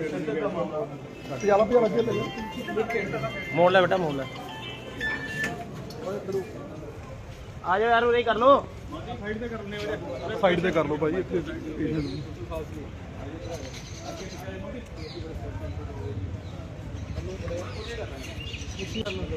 ਪਜਾਲਾ ਪਜਾਲਾ ਲੈ ਮੋੜ ਲੈ ਬੇਟਾ ਮੋੜ ਲੈ। ਆ ਜਾ ਯਾਰ ਉਰੇ ਕਰ ਲੋ ਸਾਈਡ ਤੇ ਕਰ ਲਓ ਭਾਈ ਇੱਥੇ patient ਨੂੰ।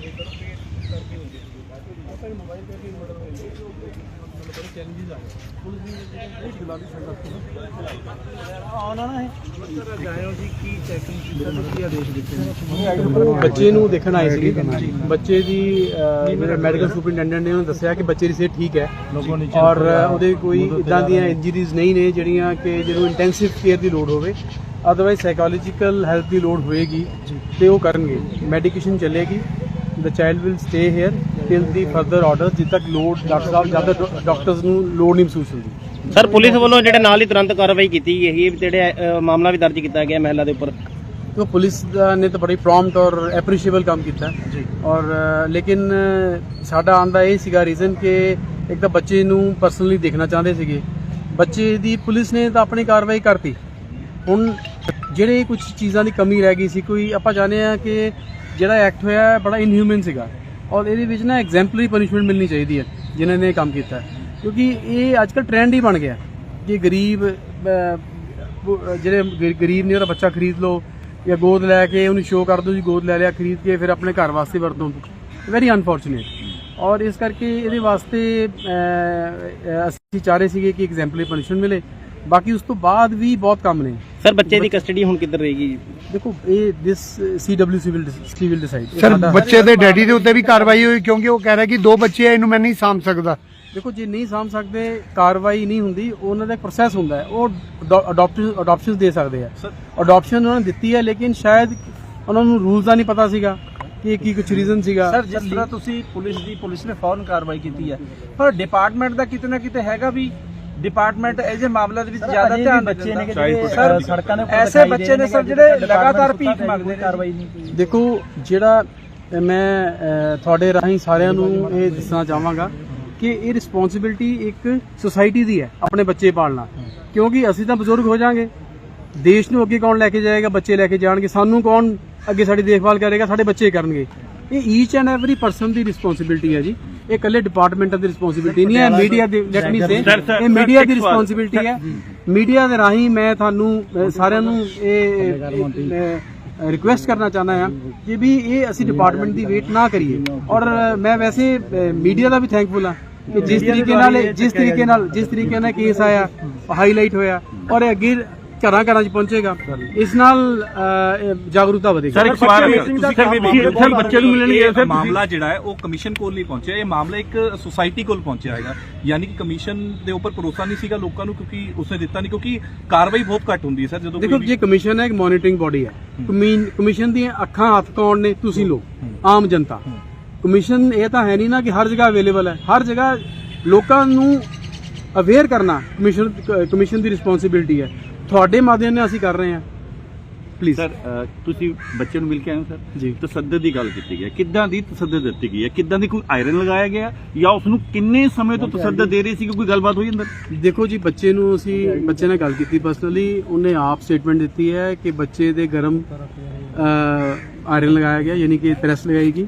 ਬੱਚੇ ਨੂੰ ਦੇਖਣ ਆਏ ਸੀਗੇ। ਬੱਚੇ ਦੀ ਮੇਰੇ ਮੈਡੀਕਲ ਸੁਪਰਡੈਂਟੈਂਟ ਨੇ ਉਹਨੂੰ ਦੱਸਿਆ ਕਿ ਬੱਚੇ ਦੀ ਸਿਹਤ ਠੀਕ ਹੈ। ਔਰ ਉਹਦੇ ਕੋਈ ਇਦਾਂ ਦੀਆਂ ਇੰਜਰੀਜ਼ ਨਹੀਂ ਨੇ ਜਿਹੜੀਆਂ ਕਿ ਜਿਹਨੂੰ ਇੰਟੈਂਸਿਵ ਕੇਅਰ ਦੀ ਲੋੜ ਹੋਵੇ ਅਦਰਵਾਈਜ਼ ਸਾਈਕੋਲੋਜੀਕਲ ਹੈਲਥ ਦੀ ਲੋੜ ਹੋਏਗੀ ਤੇ ਉਹ ਕਰਨਗੇ। ਮੈਡੀਕੇਸ਼ਨ ਚੱਲੇਗੀ। The child will stay here till the further order ਜਿੱਦ ਤੱਕ ਲੋੜ ਡਾਕਟਰ ਸਾਹਿਬ ਜਦ ਤੱਕ ਡਾਕਟਰਸ ਨੂੰ ਲੋੜ ਨਹੀਂ ਮਹਿਸੂਸ ਹੁੰਦੀ ਸਰ ਪੁਲਿਸ ਵੱਲੋਂ ਜਿਹੜੇ ਨਾਲ ਹੀ ਤੁਰੰਤ ਕਾਰਵਾਈ ਕੀਤੀ ਗਈ ਹੈ ਜਿਹੜੇ ਅ, ਮਾਮਲਾ ਵੀ ਦਰਜ ਕੀਤਾ ਗਿਆ ਮਹਿਲਾ ਦੇ ਉੱਪਰ तो पुलिस ने तो ਬੜੀ ਪ੍ਰੌਮਪਟ ਔਰ ਐਪਰੀਸ਼ੀਏਬਲ ਕੰਮ ਕੀਤਾ ਜੀ ਔਰ ਅ, ਲੇਕਿਨ ਅ, ਸਾਡਾ ਆਂਦਾ ਇਹ ਸੀਗਾ ਰੀਜ਼ਨ ਕਿ ਇੱਕ ਤਾਂ ਬੱਚੇ ਨੂੰ ਪਰਸਨਲੀ ਦੇਖਣਾ ਚਾਹੁੰਦੇ ਸੀਗੇ ਬੱਚੇ ਦੀ ਪੁਲਿਸ ਨੇ ਤਾਂ ਆਪਣੀ ਕਾਰਵਾਈ ਕਰਤੀ ਹੁਣ ਜਿਹੜੇ ਕੁਝ ਚੀਜ਼ਾਂ ਦੀ ਕਮੀ ਰਹਿ ਗਈ ਸੀ ਕੋਈ ਆਪਾਂ ਜਾਣਦੇ ਆ ਕਿ ਜਿਹੜਾ ਐਕਟ ਹੋਇਆ ਹੈ, ਬੜਾ ਇਨਹਿਊਮਨ ਸੀਗਾ ਔਰ ਇਹਦੇ ਵਿੱਚ ਨਾ ਐਗਜ਼ੈਂਪਲਰੀ ਪਨਿਸ਼ਮੈਂਟ ਮਿਲਣੀ ਚਾਹੀਦੀ ਹੈ, ਜਿਨ੍ਹਾਂ ਨੇ ਇਹ ਕੰਮ ਕੀਤਾ ਕਿਉਂਕਿ ਇਹ ਅੱਜ ਕੱਲ੍ਹ ਟ੍ਰੈਂਡ ਹੀ ਬਣ ਗਿਆ ਕਿ ਗਰੀਬ ਜਿਹੜੇ ਗਰੀਬ ਨੇ ਉਹਦਾ ਬੱਚਾ ਖਰੀਦ ਲਓ ਜਾਂ ਗੋਦ ਲੈ ਕੇ ਉਹਨੂੰ ਸ਼ੋਅ ਕਰ ਦਿਓ ਜੀ, ਗੋਦ ਲੈ ਲਿਆ, ਖਰੀਦ ਕੇ ਫਿਰ ਆਪਣੇ ਘਰ ਵਾਸਤੇ ਵਰਤੋਂ ਵੈਰੀ ਅਨਫੋਰਚੂਨੇਟ ਔਰ ਇਸ ਕਰਕੇ ਇਹਦੇ ਵਾਸਤੇ ਅਸੀਂ ਚਾਹ ਰਹੇ ਸੀਗੇ ਕਿ ਐਗਜ਼ੈਂਪਲਰੀ ਪਨਿਸ਼ਮੈਂਟ ਮਿਲੇ। ਬਾਕੀ ਉਸ ਤੋਂ ਬਾਅਦ ਵੀ ਬਹੁਤ ਕੰਮ ਨੇ। ਸਰ ਬੱਚੇ ਦੀ ਕਸਟਡੀ ਹੁਣ ਕਿੱਧਰ ਰਹੇਗੀ? ਦੇਖੋ ਇਹ this CWC will see will decide sir ਬੱਚੇ ਦੇ ਡੈਡੀ ਦੇ ਉੱਤੇ ਵੀ ਕਾਰਵਾਈ ਹੋਈ ਕਿਉਂਕਿ ਉਹ ਕਹਿ ਰਿਹਾ ਕਿ ਦੋ ਬੱਚੇ ਆ ਇਹਨੂੰ ਮੈਂ ਨਹੀਂ ਸਾਂਭ ਸਕਦਾ। ਦੇਖੋ ਜੇ ਨਹੀਂ ਸਾਂਭ ਸਕਦੇ ਕਾਰਵਾਈ ਨਹੀਂ ਹੁੰਦੀ ਉਹਨਾਂ ਦਾ ਇੱਕ ਪ੍ਰੋਸੈਸ ਹੁੰਦਾ ਹੈ। ਉਹ ਅਡਾਪਸ਼ਨ ਅਡਾਪਸ਼ਨ ਦੇ ਸਕਦੇ ਆ। ਅਡਾਪਸ਼ਨ ਉਹਨਾਂ ਨੇ ਦਿੱਤੀ ਹੈ ਲੇਕਿਨ ਸ਼ਾਇਦ ਉਹਨਾਂ ਨੂੰ ਰੂਲਸ ਦਾ ਨਹੀਂ ਪਤਾ ਸੀਗਾ ਕਿ ਕੀ ਕੁਝ ਰੀਜ਼ਨ ਸੀਗਾ। ਸਰ ਜਿਸ ਤਰ੍ਹਾਂ ਤੁਸੀਂ ਪੁਲਿਸ ਦੀ ਪੁਲਿਸ ਨੇ ਫੌਰਨ ਕਾਰਵਾਈ ਕੀਤੀ ਹੈ ਪਰ ਡਿਪਾਰਟਮੈਂਟ ਦਾ ਕਿਤੇ ਨਾ ਕਿਤੇ ਹੈਗਾ ਵੀ ਡਿਪਾਰਟਮੈਂਟ ਇਹੋ ਮਾਮਲਿਆਂ ਦੇ ਵਿੱਚ ਜ਼ਿਆਦਾ ਧਿਆਨ ਬੱਚੇ ਨੇ ਸਰ ਸੜਕਾਂ ਦੇ ਐਸੇ ਬੱਚੇ ਨੇ ਸਰ ਜਿਹੜੇ ਲਗਾਤਾਰ ਭੀਖ ਮੰਗਦੇ ਨੇ। ਕਾਰਵਾਈ ਨਹੀਂ ਦੇਖੋ ਜਿਹੜਾ ਮੈਂ ਤੁਹਾਡੇ ਰਾਹੀਂ ਸਾਰਿਆਂ ਨੂੰ ਇਹ ਦੱਸਣਾ ਚਾਹਾਂਗਾ ਕਿ ਇਹ ਰਿਸਪੌਂਸਿਬਿਲਟੀ ਇੱਕ ਸੁਸਾਇਟੀ ਦੀ ਹੈ ਆਪਣੇ ਬੱਚੇ ਪਾਲਣਾ। ਕਿਉਂਕਿ ਅਸੀਂ ਤਾਂ ਬਜ਼ੁਰਗ ਹੋ ਜਾਾਂਗੇ। ਦੇਸ਼ ਨੂੰ ਅੱਗੇ ਕੌਣ ਲੈ ਕੇ ਜਾਏਗਾ ਬੱਚੇ ਲੈ ਕੇ ਜਾਣਗੇ। ਸਾਨੂੰ ਕੌਣ ਅੱਗੇ ਸਾਡੀ ਦੇਖਭਾਲ ਕਰੇਗਾ ਸਾਡੇ ਬੱਚੇ ਕਰਨਗੇ। ਇਹ ਈਚ ਐਂਡ ਐਵਰੀ ਪਰਸਨ ਦੀ ਰਿਸਪੌਂਸਿਬਿਲਟੀ ਹੈ ਜੀ। ਇਹ ਇਕੱਲੇ ਡਿਪਾਰਟਮੈਂਟਾਂ ਦੀ ਰਿਸਪੌਂਸਿਬਿਲਟੀ ਨਹੀਂ ਹੈ ਮੀਡੀਆ ਦੀ ਲੈਟ ਮੀ ਸੇ ਇਹ ਮੀਡੀਆ ਦੀ ਰਿਸਪੌਂਸਿਬਿਲਟੀ ਹੈ। ਮੀਡੀਆ ਦੇ ਰਾਹੀਂ ਮੈਂ ਤੁਹਾਨੂੰ ਸਾਰਿਆਂ ਨੂੰ ਇਹ ਰਿਕੁਐਸਟ ਕਰਨਾ ਚਾਹੁੰਦਾ ਹਾਂ ਕਿ ਵੀ ਇਹ ਅਸੀਂ ਡਿਪਾਰਟਮੈਂਟ ਦੀ ਵੇਟ ਨਾ ਕਰੀਏ। ਔਰ ਮੈਂ ਵੈਸੇ ਮੀਡੀਆ ਦਾ ਵੀ ਥੈਂਕਫੁਲ ਹਾਂ ਕਿ ਜਿਸ ਤਰੀਕੇ ਨਾਲ ਜਿਸ ਤਰੀਕੇ ਨਾਲ ਜਿਸ ਤਰੀਕੇ ਨਾਲ ਕੇਸ ਆਇਆ ਹਾਈਲਾਈਟ ਹੋਇਆ। ਔਰ ਇਹ ਅੱਗੇ ਘਰਾਂ ਘਰਾਂ 'ਚ ਪਹੁੰਚੇਗਾ। ਇਸ ਨਾਲ ਅ, ਇਹ ਜਾਗਰੂਕਤਾ ਵਧੇਗੀ। ਸਰ ਇੱਕ ਸਵਾਲ ਤੁਸੀਂ ਸਰ ਬੱਚੇ ਨੂੰ ਮਿਲਣਗੇ। ਇਹ ਸਰ ਮਾਮਲਾ ਜਿਹੜਾ ਹੈ ਉਹ ਕਮਿਸ਼ਨ ਕੋਲ ਨਹੀਂ ਪਹੁੰਚਿਆ। ਇਹ ਮਾਮਲਾ ਇੱਕ ਸੁਸਾਇਟੀ ਕੋਲ ਪਹੁੰਚਿਆ ਹੈਗਾ। ਯਾਨੀ ਕਿ ਕਮਿਸ਼ਨ ਦੇ ਉੱਪਰ ਭਰੋਸਾ ਨਹੀਂ ਸੀਗਾ ਲੋਕਾਂ ਨੂੰ ਕਿਉਂਕਿ ਉਸਨੇ ਦਿੱਤਾ ਨਹੀਂ ਕਿਉਂਕਿ ਕਾਰਵਾਈ ਬਹੁਤ ਘੱਟ ਹੁੰਦੀ ਹੈ ਸਰ ਜਦੋਂ ਦੇਖੋ ਕੋਈ ਜੇ ਕਮਿਸ਼ਨ ਹੈ ਇੱਕ ਮੋਨੀਟਰਿੰਗ ਬਾਡੀ ਹੈ। ਕਮਿਸ਼ਨ ਦੀਆਂ ਅੱਖਾਂ ਹੱਥ ਕੌਣ ਨੇ ਤੁਸੀਂ ਲੋਕ ਆਮ ਜਨਤਾ। ਕਮਿਸ਼ਨ ਇਹ ਤਾਂ ਹੈ ਨਹੀਂ ਨਾ ਕਿ ਹਰ ਜਗ੍ਹਾ ਅਵੇਲੇਬਲ ਹੈ। ਹਰ ਜਗ੍ਹਾ ਲੋਕਾਂ ਨੂੰ ਅਵੇਅਰ ਕਰਨਾ ਕਮਿਸ਼ਨ ਕਮਿਸ਼ਨ ਦੀ ਰਿਸਪੌਂਸਿਬਿਲਟੀ ਹੈ। ਤੁਹਾਡੇ ਮਾਧਿਅਮ ਨਾਲ ਅਸੀਂ ਕਰ ਰਹੇ ਹਾਂ। ਪਲੀਜ਼ ਸਰ ਤੁਸੀਂ ਬੱਚੇ ਨੂੰ ਮਿਲ ਕੇ ਆਏ ਹੋ ਸਰ ਜੀ। ਤਸੱਦਦ ਦੀ ਗੱਲ ਕੀਤੀ ਗਈ ਹੈ। ਕਿੱਦਾਂ ਦੀ ਤਸੱਦਦ ਦਿੱਤੀ ਗਈ ਹੈ? ਕਿੱਦਾਂ ਦੀ ਕੋਈ ਆਇਰਨ ਲਗਾਇਆ ਗਿਆ ਜਾਂ ਉਸ ਨੂੰ ਕਿੰਨੇ ਸਮੇਂ ਤੋਂ ਤਸੱਦਦ ਦੇ ਰਹੀ ਸੀ ਕਿ ਕੋਈ ਗੱਲਬਾਤ ਹੋਈ ਅੰਦਰ? ਦੇਖੋ ਜੀ ਬੱਚੇ ਨੂੰ ਅਸੀਂ ਬੱਚੇ ਨਾਲ ਗੱਲ ਕੀਤੀ ਪਰਸਨਲੀ ਉਹਨੇ ਆਪ ਸਟੇਟਮੈਂਟ ਦਿੱਤੀ ਹੈ ਕਿ ਬੱਚੇ ਦੇ ਗਰਮ ਆਇਰਨ ਲਗਾਇਆ ਗਿਆ ਯਾਨੀ ਕਿ ਪ੍ਰੈਸ ਲਗਾਈ ਗਈ।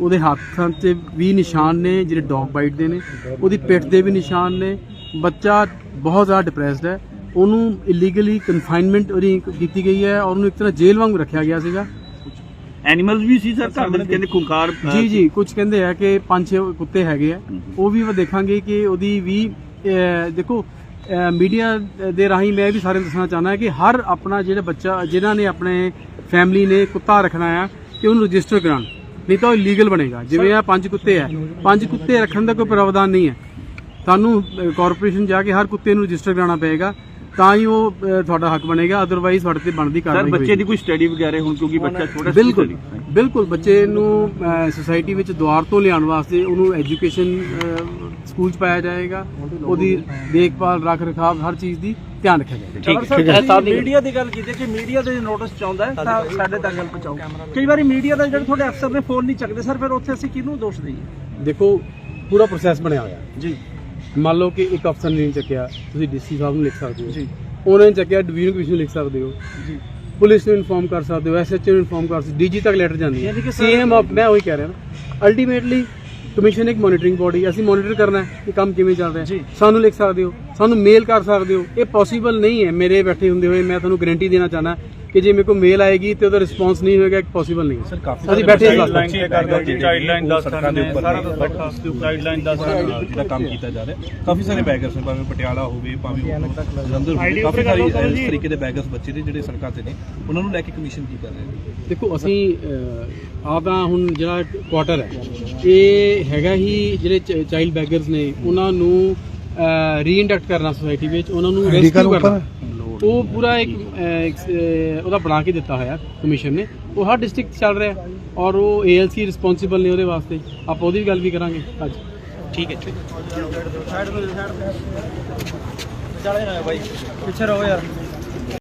ਉਹਦੇ ਹੱਥਾਂ ਤੇ ਵੀ ਨਿਸ਼ਾਨ ਨੇ ਜਿਹੜੇ ਡੌਗ ਬਾਈਟ ਦੇ ਨੇ। ਉਹਦੀ ਪਿੱਠ ਦੇ ਵੀ ਨਿਸ਼ਾਨ ਨੇ। ਬੱਚਾ ਬਹੁਤ ਜ਼ਿਆਦਾ ਡਿਪਰੈਸਡ ਹੈ। ਉਹਨੂੰ ਇਲੀਗਲੀ ਕਨਫਾਈਨਮੈਂਟ ਉਹਦੀ ਕੀਤੀ ਗਈ ਹੈ ਔਰ ਉਹਨੂੰ ਇੱਕ ਤਰ੍ਹਾਂ ਜੇਲ੍ਹ ਵਾਂਗ ਰੱਖਿਆ ਗਿਆ ਸੀਗਾ। ਐਨੀਮਲਸ ਵੀ ਸੀ ਸਰ ਘਰ ਦੇ ਕਹਿੰਦੇ ਖੁੰਕਾਰ ਜੀ ਜੀ ਕੁਝ ਕਹਿੰਦੇ ਆ ਕਿ ਪੰਜ ਛੇ ਕੁੱਤੇ ਹੈਗੇ ਆ। ਉਹ ਵੀ ਦੇਖਾਂਗੇ ਕਿ ਉਹਦੀ ਵੀ ਦੇਖੋ ਮੀਡੀਆ ਦੇ ਰਾਹੀਂ ਮੈਂ ਵੀ ਸਾਰਿਆਂ ਨੂੰ ਦੱਸਣਾ ਚਾਹੁੰਦਾ ਕਿ ਹਰ ਆਪਣਾ ਜਿਹੜਾ ਬੱਚਾ ਜਿਨ੍ਹਾਂ ਨੇ ਆਪਣੇ ਫੈਮਿਲੀ ਨੇ ਕੁੱਤਾ ਰੱਖਣਾ ਆ ਕਿ ਉਹਨੂੰ ਰਜਿਸਟਰ ਕਰਾਉਣ। ਨਹੀਂ ਤਾਂ ਉਹ ਇਲੀਗਲ ਬਣੇਗਾ। ਜਿਵੇਂ ਆ ਪੰਜ ਕੁੱਤੇ ਆ। ਪੰਜ ਕੁੱਤੇ ਰੱਖਣ ਦਾ ਕੋਈ ਪ੍ਰਾਵਧਾਨ ਨਹੀਂ ਹੈ। ਤੁਹਾਨੂੰ ਕਾਰਪੋਰੇਸ਼ਨ ਜਾ ਕੇ ਹਰ ਕੁੱਤੇ ਨੂੰ ਰਜਿਸਟਰ ਕਰਾਉਣਾ ਪਏਗਾ। ਤਾਂ ਹੀ ਉਹ ਅਹ, ਤੁਹਾਡਾ ਹੱਕ ਬਣੇਗਾ ਅਦਰਵਾਈਜ਼ ਤੁਹਾਡੇ ਤੇ ਬਣਦੀ ਸਰ ਕਾਰਵਾਈ ਬੱਚੇ ਹੋਏਗੀ। ਦੀ ਕੋਈ ਸਟੱਡੀ ਵਗੈਰਾ ਹੁਣ ਕਿਉਂਕਿ ਬੱਚਾ ਛੋਟਾ ਸੀ ਬਿਲਕੁਲ study। ਬਿਲਕੁਲ ਬੱਚੇ ਨੂੰ ਸੁਸਾਇਟੀ ਵਿੱਚ ਦੁਆਰ ਤੋਂ ਲਿਆਉਣ ਵਾਸਤੇ ਉਹਨੂੰ ਐਜੂਕੇਸ਼ਨ ਸਕੂਲ ਚ ਪਾਇਆ ਜਾਏਗਾ। ਉਹਦੀ ਦੇਖਭਾਲ ਰੱਖ ਰਖਾਵ ਹਰ ਚੀਜ਼ ਦੀ ਧਿਆਨ ਰੱਖਿਆ ਜਾਏਗਾ। ਠੀਕ ਹੈ ਸਰ ਮੀਡੀਆ ਦੀ ਗੱਲ ਕੀਤੀ ਕਿ ਮੀਡੀਆ ਦੇ ਨੋਟਿਸ ਚਾਹੁੰਦਾ ਹੈ ਤਾਂ ਸਾਡੇ ਤੱਕ ਗੱਲ ਪਹੁੰਚਾਓ। ਕਈ ਵਾਰੀ ਮੀਡੀਆ ਦਾ ਜਿਹੜੇ ਤੁਹਾਡੇ ਅਫਸਰ ਨੇ ਫੋਨ ਨਹੀਂ ਚੱਕਦੇ ਸਰ ਫਿਰ ਉੱਥੇ ਅਸੀਂ ਕਿਹਨੂੰ ਦੋਸ਼ ਦਈਏ? ਦੇਖੋ ਪੂਰਾ ਪ੍ਰੋਸੈਸ ਬਣਿਆ ਹੋਇਆ। ਜੀ। ਮੰਨ ਲਓ ਕਿ ਇੱਕ ਅਫਸਰ ਨੇ ਨਹੀਂ ਚੱਕਿਆ ਤੁਸੀਂ ਡੀਸੀ ਸਾਹਿਬ ਨੂੰ ਲਿਖ ਸਕਦੇ ਹੋ। ਜੀ। ਉਹਨਾਂ ਨੇ ਚੱਕਿਆ ਡਿਵੀਜ਼ਨ ਕਮਿਸ਼ਨ ਲਿਖ ਸਕਦੇ ਹੋ। ਜੀ। ਪੁਲਿਸ ਨੂੰ ਇਨਫੋਰਮ ਕਰ ਸਕਦੇ ਹੋ ਐਸਐਚਓ ਨੂੰ ਇਨਫੋਰਮ ਕਰ ਸਕਦੇ ਡੀਜੀ ਤੱਕ ਲੈਟਰ ਜਾਂਦੀ ਹੈ। ਸੀਐਮ ਆਫ ਮੈਂ ਉਹੀ ਕਹਿ ਰਿਹਾ ਨਾ। ਅਲਟੀਮੇਟਲੀ ਕਮਿਸ਼ਨ ਇੱਕ ਮੋਨੀਟਰਿੰਗ ਬੋਡੀ ਅਸੀਂ ਮੋਨੀਟਰ ਕਰਨਾ ਹੈ ਕਿ ਕੰਮ ਕਿਵੇਂ ਚੱਲ ਰਿਹਾ ਸਾਨੂੰ ਲਿਖ ਸਕਦੇ ਹੋ। ਸਾਨੂੰ ਮੇਲ ਕਰ ਸਕਦੇ ਹੋ। ਇਹ ਪੋਸੀਬਲ ਨਹੀਂ ਹੈ ਮੇਰੇ ਬੈਠੇ ਹੁੰਦੇ ਹੋਏ। ਮੈਂ ਤੁਹਾਨੂੰ ਗਾਰੰਟੀ ਦੇਣਾ ਚਾਹਨਾ ਕਿ ਜੇ ਮੇਰੇ ਕੋਲ ਮੇਲ ਆਏਗੀ ਤੇ ਉਹਦਾ ਰਿਸਪਾਂਸ ਨਹੀਂ ਹੋਏਗਾ ਇੱਕ ਪੋਸੀਬਲ ਨਹੀਂ ਸਰ ਕਾਫੀ ਅਸੀਂ ਬੈਠੇ ਇਸ ਵਾਸਤੇ ਕਰ ਦੋ ਦਾ ਦੇ ਦਾ ਕੰਮ ਕੀਤਾ ਜਾ ਰਿਹਾ ਕਾਫੀ ਸਾਰੇ ਬੈਗਰਸ ਨੇ ਭਾਵੇਂ ਪਟਿਆਲਾ ਹੋਵੇ ਭਾਵੇਂ ਜਲੰਧਰ ਹੋਵੇ ਕਾਫੀ ਸਾਰੇ ਇਸ ਤਰੀਕੇ ਦੇ ਬੈਗਰਸ ਬੱਚੇ ਨੇ ਜਿਹੜੇ ਸੜਕਾਂ ਤੇ ਨੇ ਉਹਨਾਂ ਨੂੰ ਲੈ ਕੇ ਕਮਿਸ਼ਨ ਕੀ ਕਰ ਰਿਹਾ ਹੈ ਦੇਖੋ ਅਸੀਂ ਆ ਤਾਂ ਹੁਣ ਜਿਹੜਾ ਕੁਆਟਰ ਹੈ ਇਹ ਹੈਗਾ ਹੀ ਜਿਹੜੇ ਚਾਈਲਡ ਬੈਗਰਸ ਨੇ ਉਹਨਾਂ ਨੂੰ ਰੀਇੰਡਕਟ ਕਰਨਾ ਸੋਸਾਇਟੀ ਵਿੱਚ ਉਹਨਾਂ ਨੂੰ ਰੈਸਕਿਊ ਕਰਨਾ। ਉਹ ਪੂਰਾ ਇੱਕ ਅਹ, ਉਹਦਾ ਬਣਾ ਕੇ ਦਿੱਤਾ ਹੋਇਆ ਕਮਿਸ਼ਨ ਨੇ। ਉਹ ਹਰ ਡਿਸਟ੍ਰਿਕਟ ਚੱਲ ਰਿਹਾ ਹੈ ਔਰ ਉਹ ਏਐਲਸੀ ਰਿਸਪੌਂਸਿਬਲ ਨੇ ਉਹਦੇ ਵਾਸਤੇ। ਆਪਾਂ ਉਹਦੀ ਵੀ ਗੱਲ ਵੀ ਕਰਾਂਗੇ ਅੱਜ। ਠੀਕ ਹੈ ਪਿੱਛੇ ਰਹੋ ਯਾਰ।